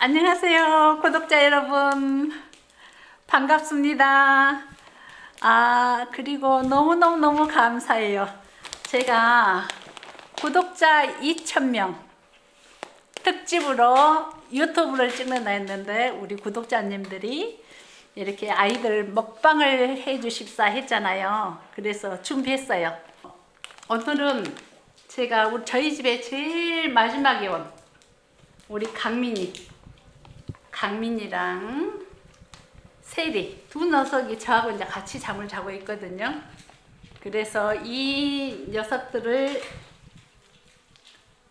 안녕하세요, 구독자 여러분. 반갑습니다. 아, 그리고 너무너무너무 감사해요. 제가 구독자 2,000명 특집으로 유튜브를 찍는다 했는데, 우리 구독자님들이 이렇게 아이들 먹방을 해 주십사 했잖아요. 그래서 준비했어요. 오늘은 제가 저희 집에 제일 마지막에 온 우리 강민이 강민이랑 세리 두 녀석이 저하고 이제 같이 잠을 자고 있거든요. 그래서 이 녀석들을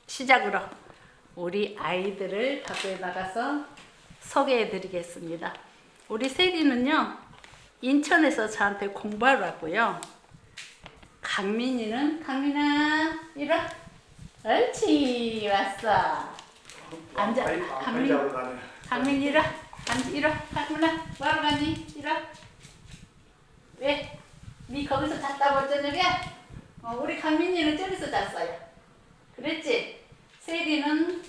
시작으로 우리 아이들을 밖에 나가서 소개해 드리겠습니다. 우리 세리는요, 인천에서 저한테 공부하러 왔고요. 강민이는, 강민아, 이리 와. 옳지, 왔어. 앉아, 강민. 강민. 앉아, 이리 와. 강민아, 뭐하러 가니? 와. 왜? 니 거기서 잤다고 저녁에? 어, 우리 강민이는 저기서 잤어요. 그랬지? 세리는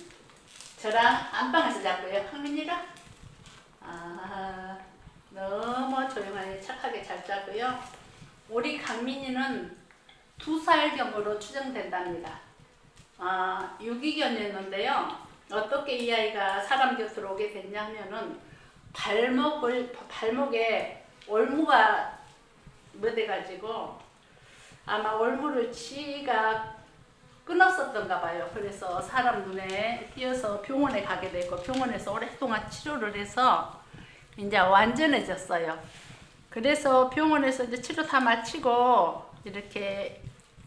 저랑 안방에서 잤고요. 강민이 이리 와. 아, 너무 조용하게 착하게 잘 자고요. 우리 강민이는 두 살경으로 추정된답니다. 아, 유기견이었는데요. 어떻게 이 아이가 사람 곁으로 오게 됐냐면은 발목을 발목에 올무가 묻어 가지고 아마 올무를 지가 끊었었던가 봐요. 그래서 사람 눈에 띄어서 병원에 가게 됐고 병원에서 오랫동안 치료를 해서 이제 완전해졌어요. 그래서 병원에서 이제 치료 다 마치고 이렇게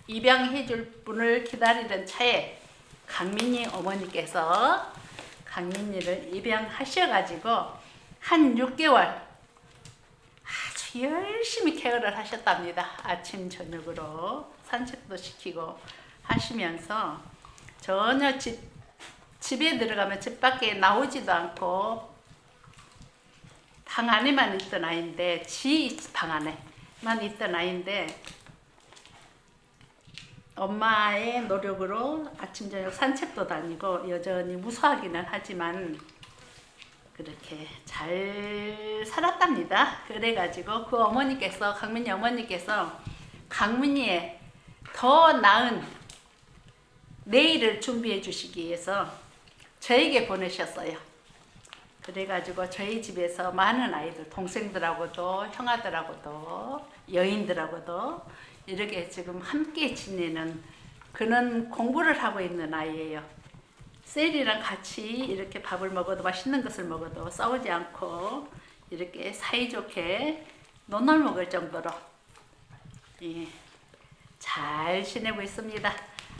입양해 줄 분을 기다리던 차에 강민이 어머니께서 강민이를 입양하셔가지고 한 6개월 아주 열심히 케어를 하셨답니다. 아침 저녁으로 산책도 시키고 하시면서 전혀 집, 집에 들어가면 집 밖에 나오지도 않고 방 안에만 있던 아이인데 지 방 안에만 있던 아이인데 엄마의 노력으로 아침 저녁 산책도 다니고 여전히 무서워하기는 하지만 그렇게 잘 살았답니다. 그래가지고 그 어머니께서 강민이 어머니께서 강민이의 더 나은 내일을 준비해 주시기 위해서 저에게 보내셨어요. 그래가지고 저희 집에서 많은 아이들, 동생들하고도 형아들하고도 여인들하고도 이렇게 지금 함께 지내는 그런 공부를 하고 있는 아이예요. 셀이랑 같이 이렇게 밥을 먹어도 맛있는 것을 먹어도 싸우지 않고 이렇게 사이좋게 논을 먹을 정도로 예, 잘 지내고 있습니다.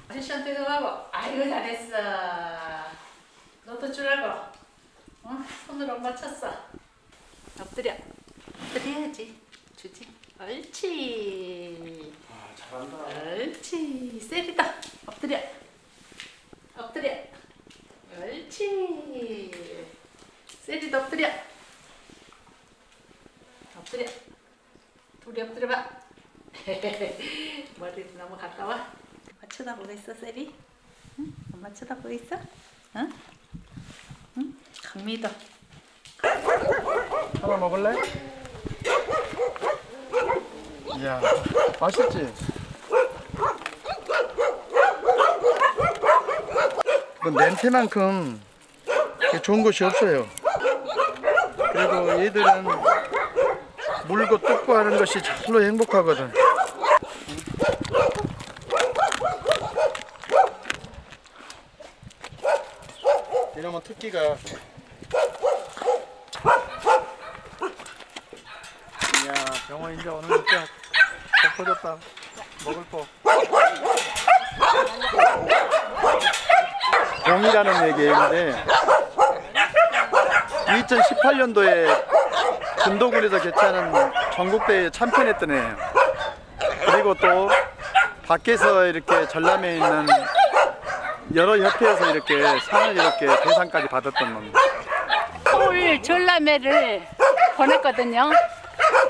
아저씨한테도 가고 아이고 잘했어. 너도 주라고. 어? 손으로 맞췄어. 엎드려. 엎드려야지. 주지. 옳지. 아 잘한다. 옳지. 세리다. 엎드려. 엎드려. 옳지. 세리도 엎드려. 엎드려. 둘이 엎드려 봐. 머리 너무 가까워. 엄마 쳐다보고 있어, 세리? 응? 엄마 쳐다보고 있어? 응? 응? 강미도. 하나 먹을래? 이야 맛있지? 그 냄새만큼 좋은 것이 없어요. 그리고 얘들은 물고 뜯고 하는 것이 절로 행복하거든. 이러면 특기가 이야 병원 이제 오늘 진짜 덮어졌다 먹을 거 병이라는 얘기인데 2018년도에 군도군에서 개최하는 전국대회에 참편했던 애예요 그리고 또 밖에서 이렇게 전남에 있는 여러 협회에서 이렇게 상을 이렇게 대상까지 받았던 놈 서울 전람회를 보냈거든요.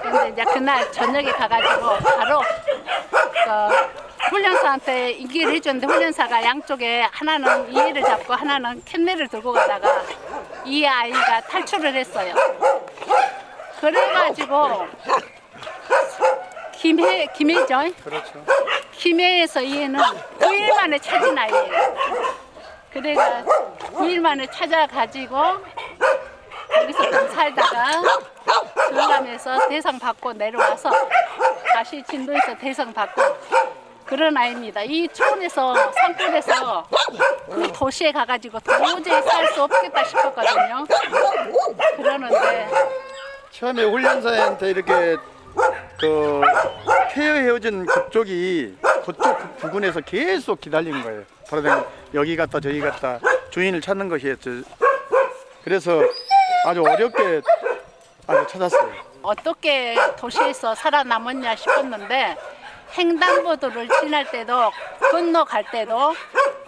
근데 이제 그날 저녁에 가가지고 바로 그 훈련사한테 인기를 해줬는데 훈련사가 양쪽에 하나는 이해를 잡고 하나는 캔넬을 들고 가다가 이 아이가 탈출을 했어요. 그래가지고 김해 김해죠. 그렇죠. 김해에서 이 애는 9일 만에 찾은 아이예요. 그래가 9일 만에 찾아가지고 거기서 좀 살다가 들어가면서 대상 받고 내려와서 다시 진도에서 대상 받고 그런 아이입니다. 이 촌에서 산골에서 그 도시에 가가지고 도저히 살 수 없겠다 싶었거든요. 그러는데 처음에 훈련사한테 이렇게 그 폐허해진 그쪽이 그쪽 부- 부근에서 계속 기다리는 거예요. 돌아다니 여기 갔다 저기 갔다 주인을 찾는 것이었죠. 그래서 아주 어렵게 아주 찾았어요. 어떻게 도시에서 살아남았냐 싶었는데 횡단보도를 지날 때도 건너갈 때도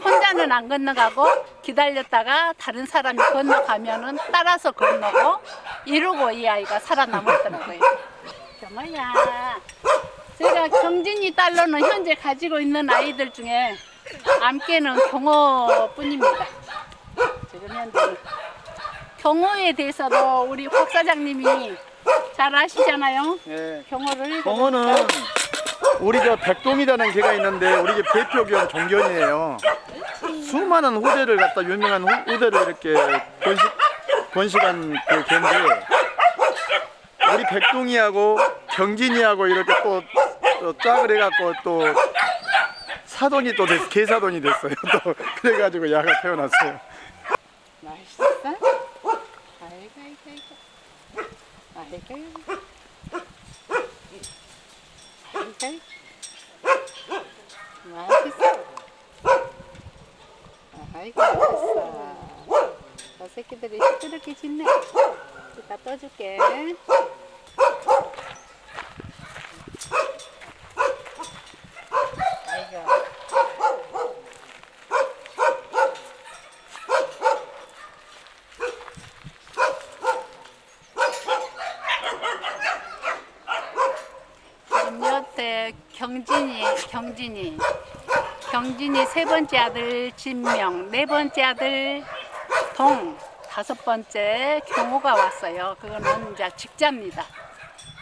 혼자는 안 건너가고 기다렸다가 다른 사람이 건너가면은 따라서 건너고 이러고 이 아이가 살아남았더라고요. 정말야. 제가 경진이 딸로는 현재 가지고 있는 아이들 중에 암깨는 경호뿐입니다. 지금 현재 경호에 대해서도 우리 박 사장님이 잘 아시잖아요. 예. 경호를 병원은 우리 저 백동이라는 개가 있는데 우리 집 대표 겸 종견이에요. 수많은 후대를 갖다 유명한 후, 후대를 이렇게 번식 번식한 그 개인데 우리 백동이하고 경진이하고 이렇게 또, 또 짝을 해갖고 또 사돈이 또 됐, 개사돈이 됐어요. 또 그래가지고 야가 태어났어요. 맛있어? 아이고 아이고 아이고 아이고 아이고 맛있어 아이고 맛있어. 저 새끼들이 시끄럽게 짖네. 이따 떠줄게 아이고 지금 여태 경진이 경진이 세 번째 아들 진명 네 번째 아들 동 다섯 번째 경호가 왔어요. 그거는 이제 직자입니다.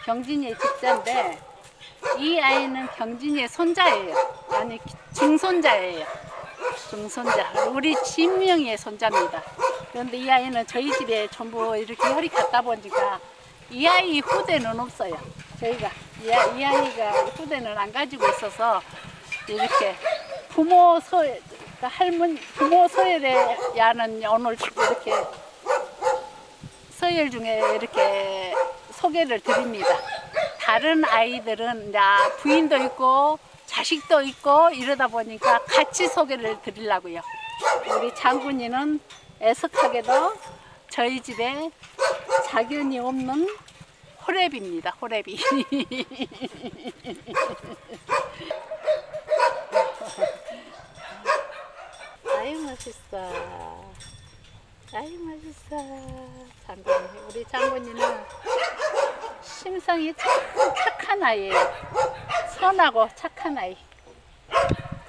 경진이의 직자인데 이 아이는 경진이의 손자예요. 아니 증손자예요. 증손자. 우리 진명이의 손자입니다. 그런데 이 아이는 저희 집에 전부 이렇게 혈이 갔다 보니까 이 아이 후대는 없어요. 저희가 이, 이 아이가 후대는 안 가지고 있어서 이렇게 부모 서 그러니까 할머니 부모 서열에 야는 오늘 이렇게 서열 중에 이렇게 소개를 드립니다. 다른 아이들은 이제 부인도 있고 자식도 있고 이러다 보니까 같이 소개를 드리려고요. 우리 장군이는 애석하게도 저희 집에 자견이 없는 호랩입니다. 호랩이. 아유 맛있어. 아유 맛있어. 장군 우리 장군이는 심성이 참 착한 아이예요. 선하고 착한 아이.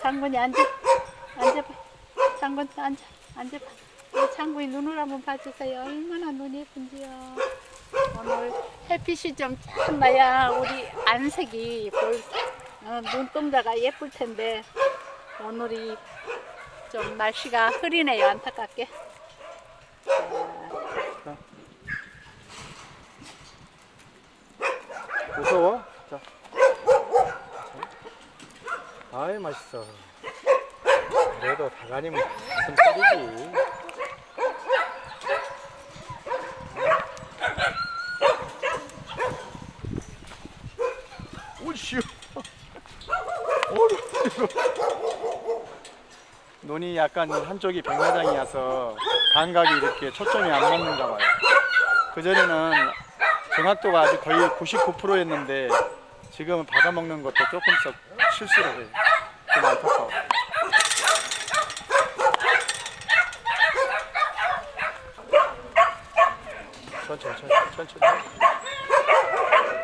장군이 앉아, 앉아봐. 장군 앉아, 앉아봐. 우리 장군이 눈을 한번 봐주세요. 얼마나 눈이 예쁜지요. 오늘 햇빛이 좀 찬나야 우리 안색이 볼 어, 눈동자가 예쁠 텐데 오늘이 좀 날씨가 흐리네요. 안타깝게. 무서워? 자. 아이 맛있어. 그래도 다가니면 무슨 소리지? 오씨오. 어려 약간 한쪽이 백마장이어서 감각이 이렇게 초점이 안 맞는가 봐요. 그 전에는 정확도가 아직 거의 99%였는데 지금은 받아먹는 것도 조금씩 실수를 해요. 좀 안타까워. 천천히 천천히 천천히.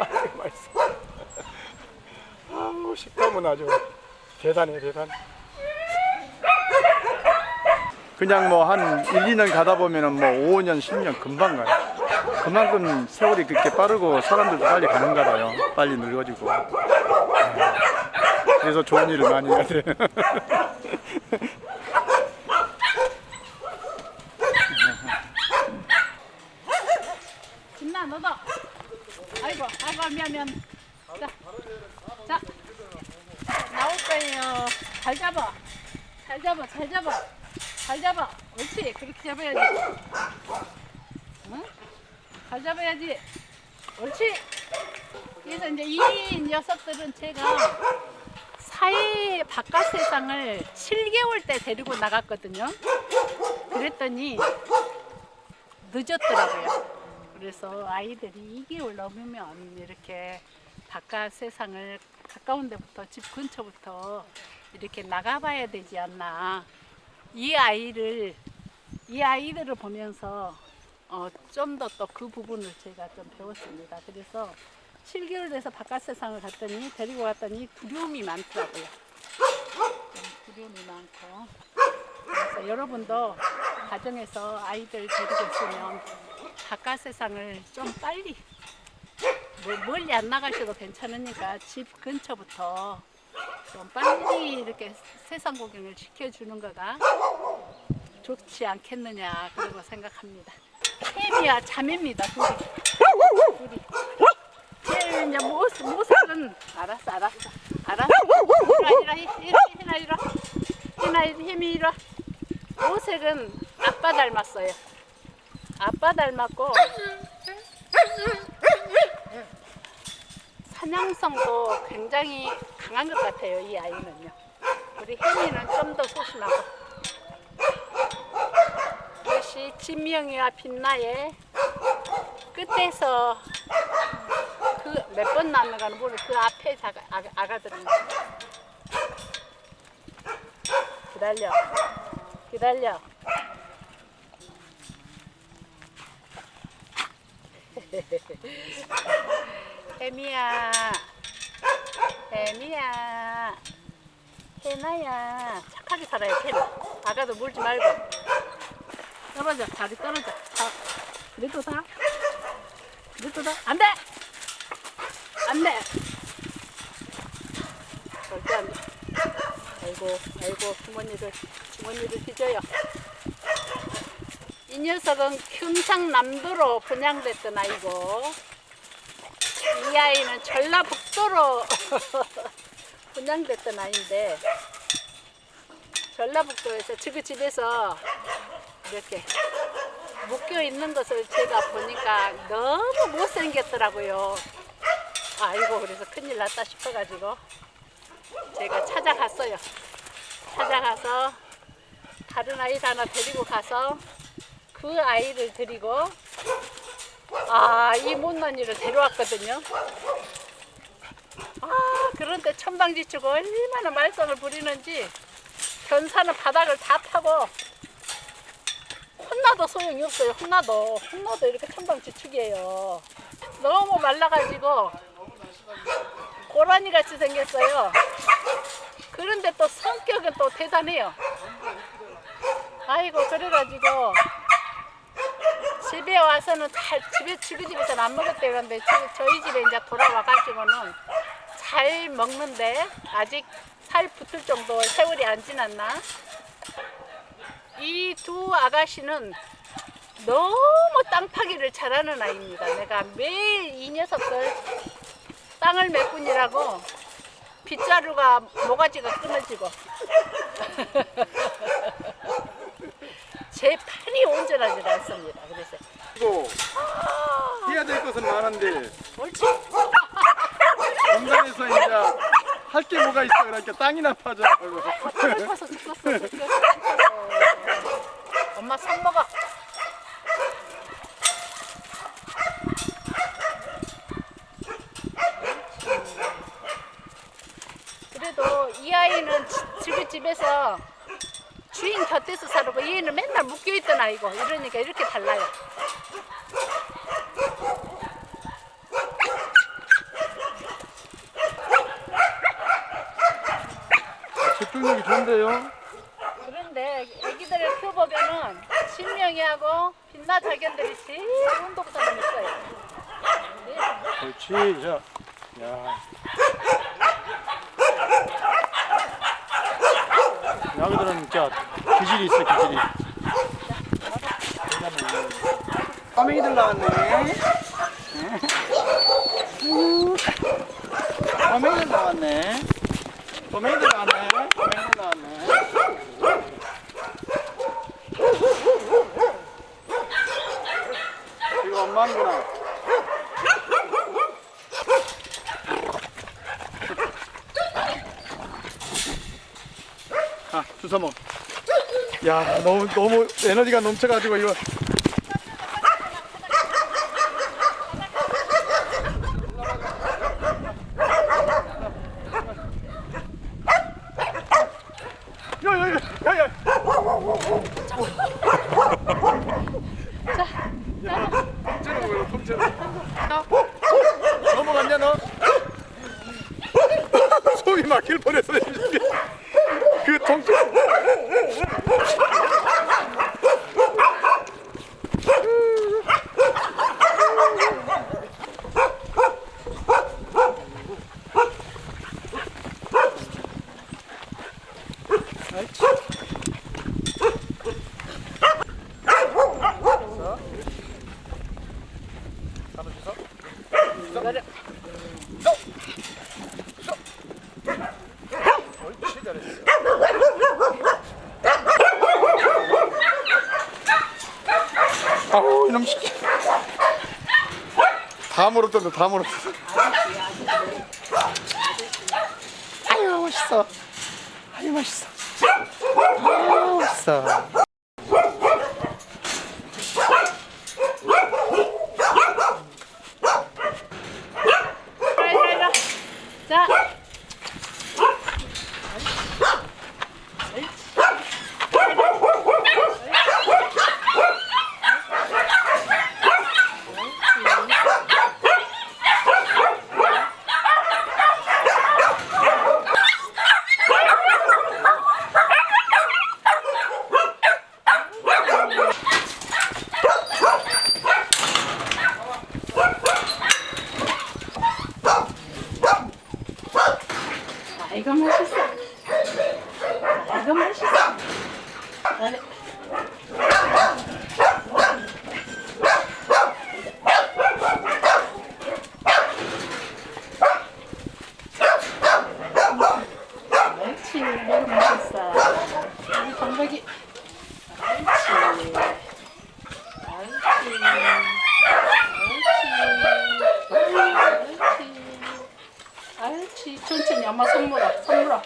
아이, 맛있어. 아우 식감은 아주 대단해 대단. 그냥 뭐 한 1, 2년 가다 보면은 뭐 5년, 10년 금방 가요. 그만큼 세월이 그렇게 빠르고 사람들도 빨리 가는가 봐요. 빨리 늙어지고. 그래서 좋은 일을 많이 해야 돼. 진나 너도. 아이고 아이고 미안 미안. 자, 자 나올 거예요. 잘 잡아. 잘 잡아 잘 잡아. 잘 잡아. 옳지 그렇게 잡아야지. 응? 잘 잡아야지. 옳지. 그래서 이제 이 녀석들은 제가 사회 바깥 세상을 7개월 때 데리고 나갔거든요. 그랬더니 늦었더라고요. 그래서 아이들이 2개월 넘으면 이렇게 바깥 세상을 가까운 데부터 집 근처부터 이렇게 나가봐야 되지 않나. 이 아이를 이 아이들을 보면서 어, 좀 더 또 그 부분을 제가 좀 배웠습니다. 그래서 7개월 돼서 바깥 세상을 갔더니 데리고 갔더니 두려움이 많더라고요. 좀 두려움이 많고 그래서 여러분도 가정에서 아이들 데리고 있으면 바깥 세상을 좀 빨리 뭐 멀리 안 나가셔도 괜찮으니까 집 근처부터 좀 빨리 이렇게 세상 구경을 시켜주는 거가 좋지 않겠느냐 그러고 생각합니다. 햄이야 자매입니다 둘이. 둘이. 제일 이제 모습 모습은 알았어 알았어 알았어 이리 와 이리 와 햄이 이리 와 모색은 아빠 닮았어요. 아빠 닮았고 사냥성도 굉장히 강한 것 같아요. 이 아이는요. 우리 혜미는 좀 더 소심하고. 이것이 진명이와 빛나의 끝에서 그 몇번 낳는가는 모르 그 앞에 자가, 아가, 아가들입니다. 기다려. 기다려. 혜미야, 혜미야, 혜나야, 착하게 살아야 혜나. 아가도 물지 말고. 떨어져, 다리 떨어져. 다. 그래도 다. 그래도 다. 안 돼! 안 돼! 절대 안 돼. 아이고, 아이고, 부모님들, 부모님들 휘져요. 이 녀석은 경상남도로 분양됐던 아이고, 이 아이는 전라북도로 분양됐던 아이인데, 전라북도에서 지그 집에서 이렇게 묶여 있는 것을 제가 보니까 너무 못생겼더라고요. 아이고, 그래서 큰일 났다 싶어가지고 제가 찾아갔어요. 찾아가서 다른 아이를 하나 데리고 가서 그 아이를 데리고 아, 이 못난 이를 데려왔거든요. 아, 그런데 천방지축 얼마나 말썽을 부리는지 견사는 바닥을 다 타고 혼나도 소용이 없어요. 혼나도. 혼나도 이렇게 천방지축이에요. 너무 말라가지고 고라니 같이 생겼어요. 그런데 또 성격은 또 대단해요. 아이고, 그래가지고 집에 와서는 잘 집에 집에 집에서는 안 먹었대요. 그런데 저- 저희 집에 이제 돌아와 가지고는 잘 먹는데 아직 살 붙을 정도 세월이 안 지났나? 이 두 아가씨는 너무 땅 파기를 잘하는 아이입니다. 내가 매일 이 녀석들 땅을 메꾼이라고 빗자루가 모가지가 끊어지고 제 팔이 온전하지 않습니다. 그래서 그리고 해야 될 것은 많은데 옳지. 공장에서 이제 할 게 뭐가 있어 그러니까 땅이나 파자. 슬퍼서 죽었어. 죽었어. 엄마 손 먹어. 그래도 이 아이는 지- 지금 집에서 주인 곁에서 살고 얘는 맨날 묶여 있던 아이고 이러니까 이렇게 달라요. 좋은데요. 그런데 예, 애기들을 키워보면은 신명이하고 빛나 자견들이 제일 운동보다 재밌어요. 그렇지. 자, 야. 야구들은 진짜 기질이 있어, 기질이. 까맹이들 나왔네. 까맹이들 나왔네. 꼬맹이들 나왔네. 꼬맹이들 나왔네. 이거 엄마구나. 아, 주워 먹. 야, 너무 너무 에너지가 넘쳐가지고 이거. 야야야야야. 통째로 보여, 통째로. 넘어갔냐 너? 속이 막힐 뻔했어 이게. 그 통째. 옳지 잘했어. 아우 이놈 새끼. 다 물었던데 다 물었어. 아유 맛있어. 아유 맛있어. 아유 맛있어. 이리, 이리, 이리. 자. 아, 이거 맛있어. 아, 이거 맛있어. 그래. 옳지, 이거 맛있어. 옳지. 옳지. 옳지. 알지 천천히 엄마 손 물어 옳지 잘해.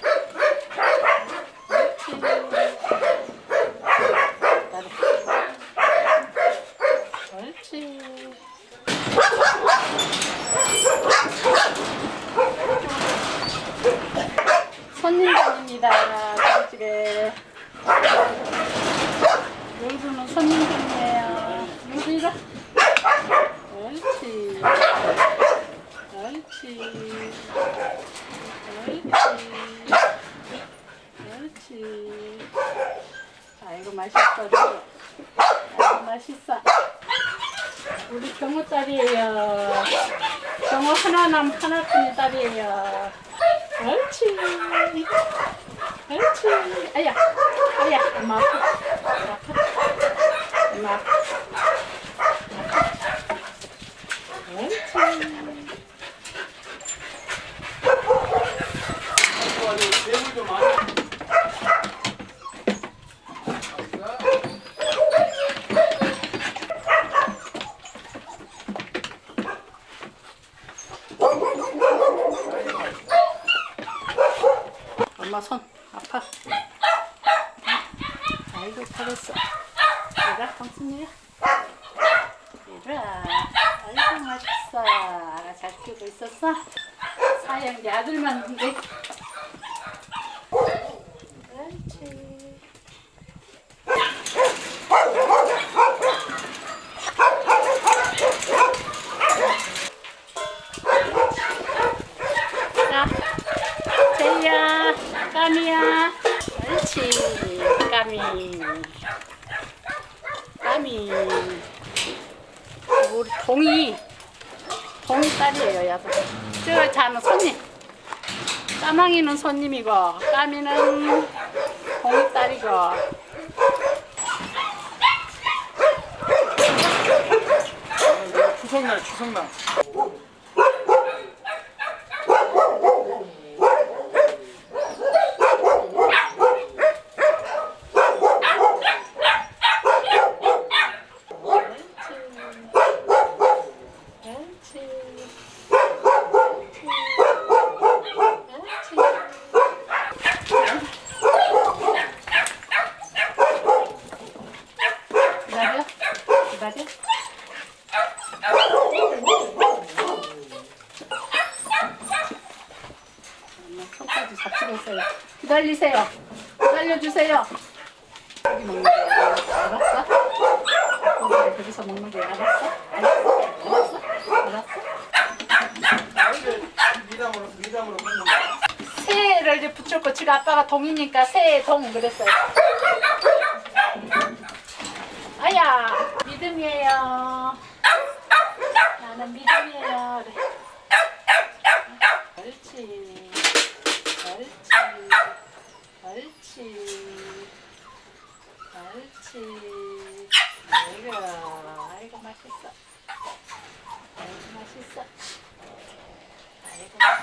옳지 손님들입니다 저쪽에 여기는 손님들이에요 여기라 옳지 옳지. 옳지. 옳지. 아이고 맛있어. 이거. 아이고 맛있어. 우리 경호 딸이에요. 경호 하나남 하나뿐인 딸이에요. 옳지. 옳지. 아야. 아야. 엄마. 아파. 엄마 아파. 옳지. 엄마 손 아파. 아이고 잘했어. 이라 당신이야. 이라. 아이고 맛있어. 잘 키우고 있었어. 사양제 아들만 있는데. 그렇지. 자, 옳지, 까미. 까미. 우리 동이. 동이 딸이에요 야도 저 자는 손님. 까망이는 손님이고 까미는 동이 딸이고. 추석날 추석날. 옳지. 옳지. 기다려. 기다려. 엄마 손 까지 잡수겠어요. 기다리세요. 기다려주세요. 여기 먹는 거야. 알았어? 고기를 거기서 먹는 거야. 알았어? 알았어? 알았어? 알았어? 미담으로 미담으로 먹는 거. 새를 이제 붙였고 지금 아빠가 동이니까 새동 그랬어요. 아야 믿음이에요. 나는 믿음이에요. 그래. 옳지. 옳지. 옳지. 옳지. 아이고, 아이고 맛있어. 아이고 맛있어.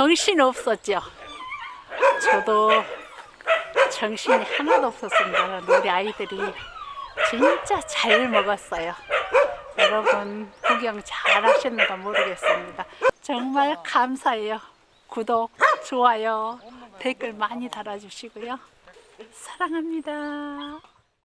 정신 없었죠. 저도 정신이 하나도 없었습니다. 우리 아이들이 진짜 잘 먹었어요. 여러분 구경 잘 하셨는가 모르겠습니다. 정말 감사해요. 구독, 좋아요, 댓글 많이 달아주시고요. 사랑합니다.